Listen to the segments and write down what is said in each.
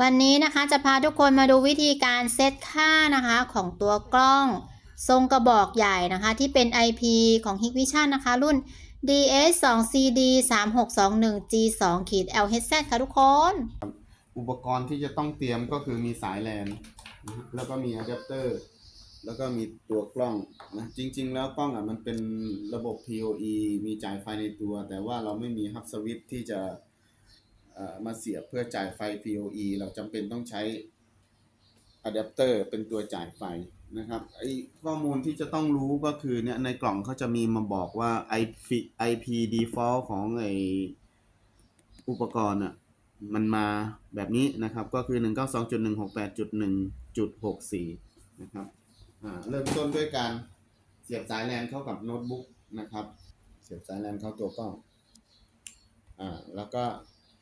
วันนี้นะคะจะพาทุกคนมาดูวิธีการเซตค่านะคะของตัวกล้องทรงกระบอกใหญ่นะคะ ที่เป็น IP ของ Hikvision นะคะ รุ่น DS 2 CD 3621 G 2ขีด LHZ ค่ะทุกคน อุปกรณ์ที่จะต้องเตรียมก็คือมีสายแลนแล้วก็มีอะแดปเตอร์แล้วก็มีตัวกล้องนะจริง ๆ แล้วกล้องอะมันเป็นระบบ PoE มีจ่ายไฟในตัว แต่ว่าเราไม่มีฮับสวิตที่จะ มาเสียบเพื่อจ่ายไฟ PoE เราจำเป็นต้องใช้อะแดปเตอร์เป็นตัวจ่ายไฟนะครับไอข้อมูลที่จะต้องรู้ก็คือเนี่ยในกล่องเขาจะมีมาบอกว่า IP IP default ของไออุปกรณ์อะมันมาแบบนี้นะครับ ก็คือ 192.168.1.64 นะครับอ่าเริ่มต้นด้วยการเสียบสายแลนเข้ากับโน้ตบุ๊กนะครับ เสียบสายแลนเข้าตัวกล้องอ่าแล้วก็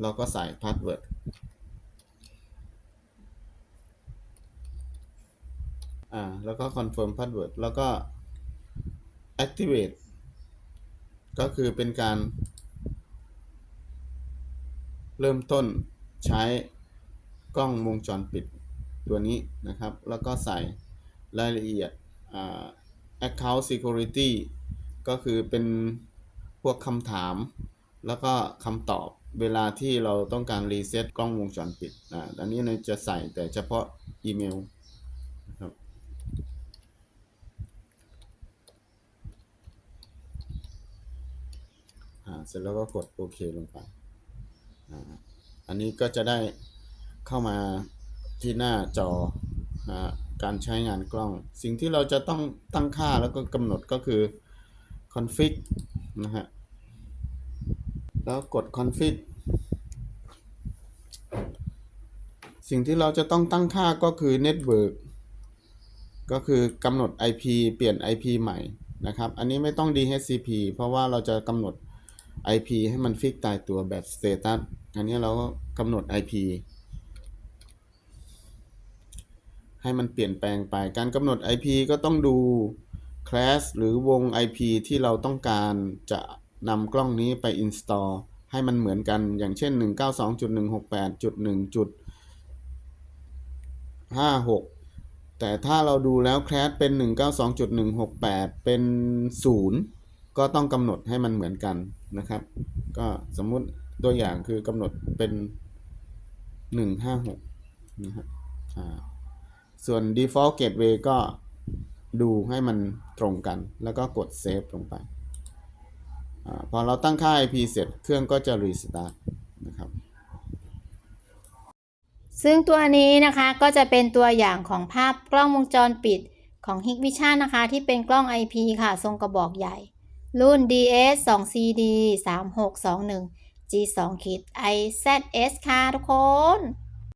เราก็ใส่พาสเวิร์ดอ่าแล้วก็ confirm password แล้วก็ activate ก็คือเป็นการ เริ่มต้นใช้กล้องวงจรปิดตัวนี้นะครับ แล้วก็ใส่รายละเอียดอ่า account security ก็คือเป็นพวกคำถามแล้วก็คำตอบ เวลาที่เราต้องการรีเซ็ตกล้องวงจรปิดอ่าอันนี้เราจะใส่แต่เฉพาะอีเมลนะครับอ่าเสร็จแล้วก็กดโอเคลงไปอ่าอันนี้ก็จะได้เข้ามาที่หน้าจอการใช้งานกล้อง สิ่งที่เราจะต้องตั้งค่าแล้วก็กำหนดก็คือ config นะฮะ แล้วกด config สิ่งที่เราจะต้องตั้งค่าก็คือ network ก็คือกำหนด IP เปลี่ยน IP ใหม่นะครับ อันนี้ไม่ต้อง DHCP เพราะว่าเราจะกำหนด IP ให้มันฟิกตายตัวแบบ status อันนี้เราก็กำหนด IP ให้มันเปลี่ยนแปลงไป การกำหนด IP ก็ต้องดู class หรือวง IP ที่เราต้องการจะ นำกล้องนี้ไป install ให้มันเหมือนกันอย่างเช่น 192.168.1.56 แต่ถ้าเราดูแล้ว class เป็น 192.168 เป็น 0 ก็ต้องกำหนดให้มันเหมือนกันนะครับ ก็สมมุติตัวอย่างคือกำหนดเป็น 156 นะครับส่วน default gateway ก็ดูให้มันตรงกัน แล้วก็กด save ลงไป พอเราตั้งค่า IP เสร็จเครื่องก็จะ restart นะครับซึ่งตัวนี้นะคะก็จะเป็นตัวอย่างของภาพกล้องวงจรปิดของ Hikvision นะคะ ที่เป็นกล้อง IP ค่ะ ทรงกระบอกใหญ่ รุ่น DS 2 CD 3621 G 2ขีด IZS ค่ะทุกคน